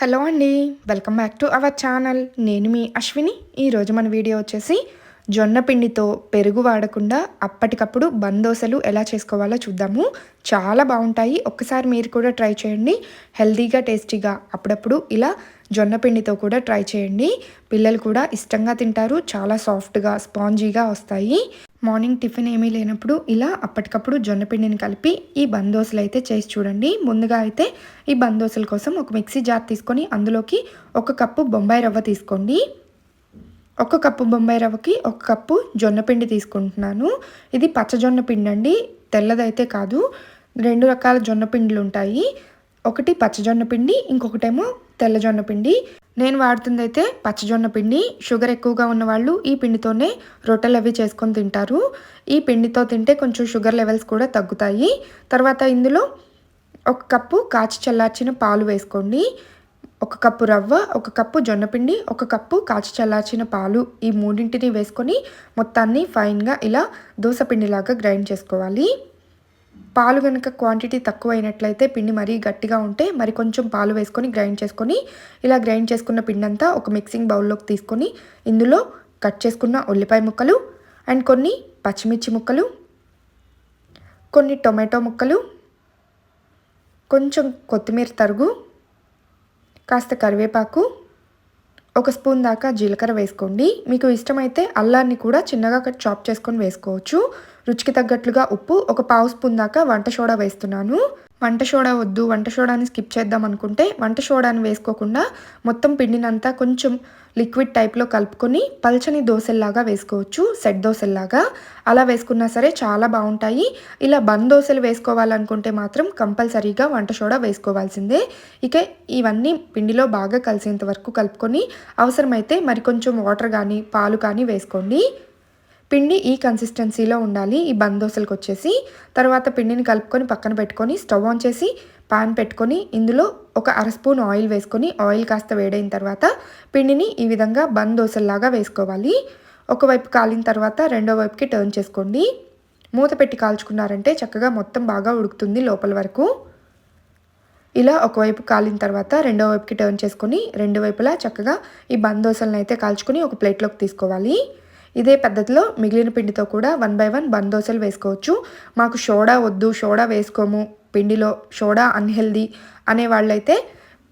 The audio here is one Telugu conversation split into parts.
హలో అండి welcome back to our channel. నేను మీ అశ్విని. ఈరోజు మన వీడియో వచ్చేసి జొన్న పిండితో పెరుగు వాడకుండా అప్పటికప్పుడు బందోసలు ఎలా చేసుకోవాలో చూద్దాము. చాలా బాగుంటాయి. ఒక్కసారి మీరు కూడా ట్రై చేయండి. హెల్తీగా టేస్టీగా అప్పుడప్పుడు ఇలా జొన్న పిండితో కూడా ట్రై చేయండి. పిల్లలు కూడా ఇష్టంగా తింటారు. చాలా సాఫ్ట్గా స్పాంజీగా వస్తాయి. మార్నింగ్ టిఫిన్ ఏమీ లేనప్పుడు ఇలా అప్పటికప్పుడు జొన్నపిండిని కలిపి ఈ బందోసలు అయితే చేసి చూడండి. ముందుగా అయితే ఈ బందోసల కోసం ఒక మిక్సీ జార్ తీసుకొని అందులోకి ఒక కప్పు బొంబాయి రవ్వ తీసుకోండి. ఒక కప్పు బొంబాయి రవ్వకి ఒక కప్పు జొన్నపిండి తీసుకుంటున్నాను. ఇది పచ్చజొన్న పిండి అండి తెల్లదైతే కాదు. రెండు రకాల జొన్నపిండిలు ఉంటాయి. ఒకటి పచ్చజొన్న పిండి ఇంకొకటేమో తెల్లజొన్న పిండి. నేను వాడుతుంది అయితే పచ్చజొన్న పిండి. షుగర్ ఎక్కువగా ఉన్న వాళ్ళు ఈ పిండితోనే రొట్టెలు అవి చేసుకొని తింటారు. ఈ పిండితో తింటే కొంచెం షుగర్ లెవెల్స్ కూడా తగ్గుతాయి. తర్వాత ఇందులో ఒక కప్పు కాచి చల్లార్చిన పాలు వేసుకోండి. ఒక కప్పు రవ్వ ఒక కప్పు జొన్నపిండి ఒక కప్పు కాచి చల్లార్చిన పాలు ఈ మూడింటిని వేసుకొని మొత్తాన్ని ఫైన్గా ఇలా దోశపిండిలాగా గ్రైండ్ చేసుకోవాలి. పాలు కనుక క్వాంటిటీ తక్కువ అయినట్లయితే పిండి మరీ గట్టిగా ఉంటే మరి కొంచెం పాలు వేసుకొని గ్రైండ్ చేసుకొని ఇలా గ్రైండ్ చేసుకున్న పిండి అంతా ఒక మిక్సింగ్ బౌల్లోకి తీసుకొని ఇందులో కట్ చేసుకున్న ఉల్లిపాయ ముక్కలు అండ్ కొన్ని పచ్చిమిర్చి ముక్కలు కొన్ని టొమాటో ముక్కలు కొంచెం కొత్తిమీర తరుగు కాస్త కరివేపాకు ఒక స్పూన్ దాకా జీలకర్ర వేసుకోండి. మీకు ఇష్టమైతే అల్లాన్ని కూడా చిన్నగా చాప్ చేసుకొని వేసుకోవచ్చు. రుచికి తగ్గట్లుగా ఉప్పు ఒక పావు స్పూన్ దాకా వంట సోడా వేస్తున్నాను. వంట సోడా వద్దు వంట సోడాని స్కిప్ చేద్దాం అనుకుంటే వంట సోడాని వేసుకోకుండా మొత్తం పిండినంతా కొంచెం లిక్విడ్ టైప్లో కలుపుకొని పల్చని దోశల్లాగా వేసుకోవచ్చు సెట్ దోశల్లాగా. అలా వేసుకున్నా సరే చాలా బాగుంటాయి. ఇలా బన్ దోశలు వేసుకోవాలనుకుంటే మాత్రం కంపల్సరీగా వంట సోడా వేసుకోవాల్సిందే. ఇక ఇవన్నీ పిండిలో బాగా కలిసేంత వరకు కలుపుకొని అవసరమైతే మరి కొంచెం వాటర్ కానీ పాలు కానీ వేసుకోండి. పిండి ఈ కన్సిస్టెన్సీలో ఉండాలి. ఈ బందోసలకు వచ్చేసి తర్వాత పిండిని కలుపుకొని పక్కన పెట్టుకొని స్టవ్ ఆన్ చేసి పాన్ పెట్టుకొని ఇందులో ఒక అర స్పూన్ ఆయిల్ వేసుకొని ఆయిల్ కాస్త వేడైన తర్వాత పిండిని ఈ విధంగా బందోసల్లాగా వేసుకోవాలి. ఒకవైపు కాలిన తర్వాత రెండో వైపుకి టర్న్ చేసుకోండి. మూత పెట్టి కాల్చుకున్నారంటే చక్కగా మొత్తం బాగా ఉడుకుతుంది లోపల వరకు. ఇలా ఒకవైపు కాలిన తర్వాత రెండో వైపుకి టర్న్ చేసుకొని రెండు వైపులా చక్కగా ఈ బందోసలను అయితే కాల్చుకొని ఒక ప్లేట్లోకి తీసుకోవాలి. ఇదే పద్ధతిలో మిగిలిన పిండితో కూడా వన్ బై వన్ బన్ దోశలు వేసుకోవచ్చు. మాకు సోడా వద్దు సోడా వేసుకోము. పిండిలో సోడా అన్హెల్దీ అనే వాళ్ళైతే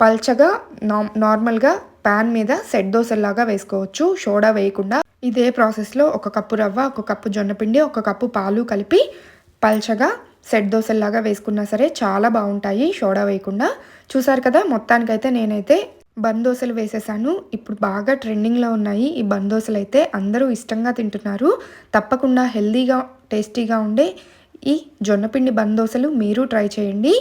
పల్చగా నా నార్మల్గా ప్యాన్ మీద సెట్ దోశల్లాగా వేసుకోవచ్చు. సోడా వేయకుండా ఇదే ప్రాసెస్లో ఒక కప్పు రవ్వ ఒక కప్పు జొన్నపిండి ఒక కప్పు పాలు కలిపి పల్చగా సెట్ దోశల్లాగా వేసుకున్నా సరే చాలా బాగుంటాయి సోడా వేయకుండా. చూసారు కదా మొత్తానికైతే నేనైతే బందోసలు వేసేసాను. ఇప్పుడు బాగా ట్రెండింగ్లో ఉన్నాయి. ఈ బందోసలు అయితే అందరూ ఇష్టంగా తింటున్నారు. తప్పకుండా హెల్దీగా టేస్టీగా ఉండే ఈ జొన్నపిండి బందోసలు మీరు ట్రై చేయండి.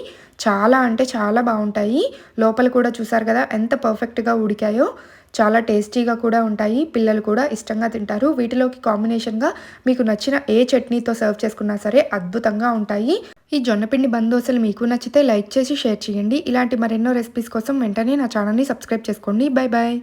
చాలా అంటే చాలా బాగుంటాయి. లోపల కూడా చూసారు కదా ఎంత పర్ఫెక్ట్గా ఉడికాయో. చాలా టేస్టీగా కూడా ఉంటాయి. పిల్లలు కూడా ఇష్టంగా తింటారు. వీటిలోకి కాంబినేషన్గా మీకు నచ్చిన ఏ చట్నీతో సర్వ్ చేసుకున్నా సరే అద్భుతంగా ఉంటాయి. ఈ జొన్నపిండి బందోసలు మీకు నచ్చితే లైక్ చేసి షేర్ చేయండి. ఇలాంటి మరెన్నో రెసిపీస్ కోసం వెంటనే నా ఛానల్ని సబ్స్క్రైబ్ చేసుకోండి. Bye bye